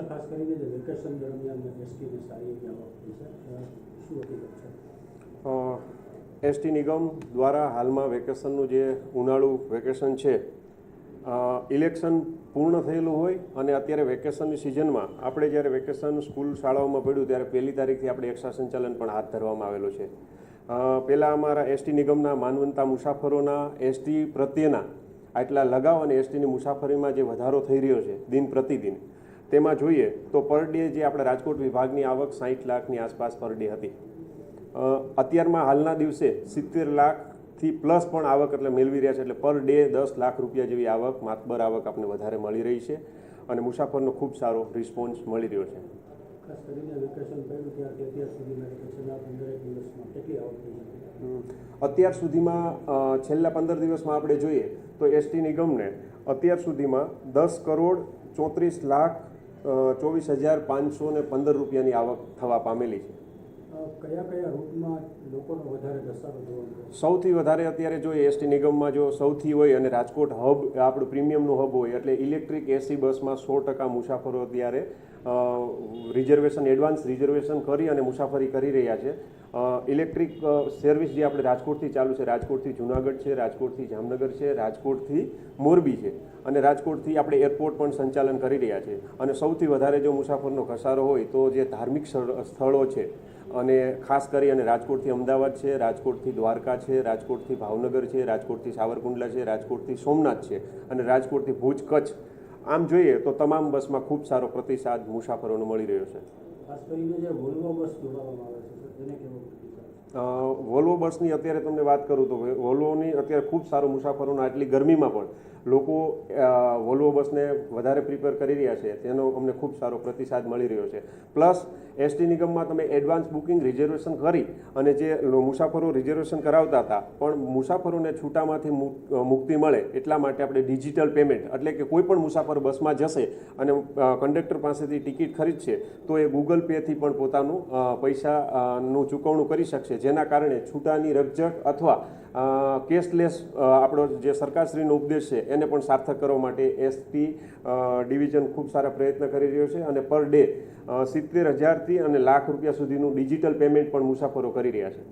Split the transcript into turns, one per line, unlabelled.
Sir ખાસ કરીને જે વેકેશન દરમિયાન એસટીને સારી એવી આવક શું હકીકત છે?
એસટી નિગમ દ્વારા હાલમાં વેકેશનનું જે ઉનાળુ વેકેશન છે ઇલેક્શન પૂર્ણ થયેલું હોય અને અત્યારે વેકેશનની સિઝનમાં આપણે જ્યારે વેકેશન સ્કૂલ શાળાઓમાં પડ્યું ત્યારે પહેલી તારીખથી આપણે એક્સ્ટ્રા સંચાલન પણ હાથ ધરવામાં આવેલું છે. પહેલાં અમારા એસટી નિગમના માનવંતા મુસાફરોના એસટી પ્રત્યેના આટલા લગાવ અને એસટીની મુસાફરીમાં જે વધારો થઈ રહ્યો છે, દિન પ્રતિદિન તેમાં જોઈએ તો પર ડે જે આપણે રાજકોટ વિભાગની આવક સાહીઠ લાખની આસપાસ પર ડે હતી. અત્યારમાં હાલના દિવસે સિત્તેર લાખથી પ્લસ પણ આવક એટલે મેળવી રહ્યા છે એટલે પર ડે દસ લાખ રૂપિયા જેવી આવક માતબર આવક આપણને વધારે મળી રહી છે અને મુસાફરનો ખૂબ સારો રિસ્પોન્સ મળી રહ્યો છે.
અત્યાર સુધીમાં છેલ્લા
પંદર દિવસમાં આપણે જોઈએ તો એસટી નિગમને અત્યાર સુધીમાં દસ કરોડ ચોત્રીસ લાખ ચોવીસ હજાર પાંચસો ને પંદર રૂપિયાની આવક થવા પામેલી છે. સૌથી વધારે અત્યારે જો એસટી નિગમમાં જો સૌથી હોય અને રાજકોટ હબ, આપણું પ્રીમિયમનું હબ હોય, એટલે ઇલેક્ટ્રિક એસી બસમાં સો ટકા મુસાફરો અત્યારે રિઝર્વેશન, એડવાન્સ રિઝર્વેશન કરી અને મુસાફરી કરી રહ્યા છે. ઇલેક્ટ્રિક સર્વિસ જે આપણે રાજકોટથી ચાલુ છે, રાજકોટથી જુનાગઢ છે, રાજકોટથી જામનગર છે, રાજકોટથી મોરબી છે અને રાજકોટથી આપણે એરપોર્ટ પણ સંચાલન કરી રહ્યા છે. અને સૌથી વધારે જો મુસાફરનો ઘસારો હોય તો જે ધાર્મિક સ્થળો છે અને ખાસ કરી અને રાજકોટથી અમદાવાદ છે, રાજકોટથી દ્વારકા છે, રાજકોટથી ભાવનગર છે, રાજકોટથી સાવરકુંડલા છે, રાજકોટથી સોમનાથ છે અને રાજકોટથી ભુજ, કચ્છ. આમ જોઈએ તો તમામ બસમાં ખૂબ સારો પ્રતિસાદ મુસાફરોનો મળી રહ્યો છે.
ખાસ કરીને જે બસ આવે છે
વોલ્વો બસની અત્યારે તમને વાત કરું તો વોલ્વોની અત્યારે ખૂબ સારો મુસાફરોના આટલી ગરમીમાં પણ લોકો વોલ્વો બસને વધારે પ્રિપેર કરી રહ્યા છે. તેનો અમને ખૂબ સારો પ્રતિસાદ મળી રહ્યો છે. પ્લસ એસટી નિગમમાં તમે એડવાન્સ બુકિંગ રિઝર્વેશન કરી અને જે મુસાફરો રિઝર્વેશન કરાવતા હતા, પણ મુસાફરોને છૂટામાંથી મુક્તિ મળે એટલા માટે આપણે ડિજિટલ પેમેન્ટ એટલે કે કોઈ પણ મુસાફર બસમાં જશે અને કંડક્ટર પાસેથી ટિકિટ ખરીદશે, તો એ ગૂગલ પેથી પણ પોતાનું પૈસાનું ચૂકવણું કરી શકશે. જેના કારણે છૂટાની રકઝક અથવા કેશલેસ આપણો જે સરકારશ્રીનો ઉપદેશ છે, એને પણ સાર્થક કરવા માટે એસટી ડિવિઝન ખૂબ સારા પ્રયત્ન કરી રહ્યો છે અને પર ડે સિત્તેર હજારથી અને લાખ રૂપિયા સુધીનું ડિજિટલ પેમેન્ટ પણ મુસાફરો કરી રહ્યા છે.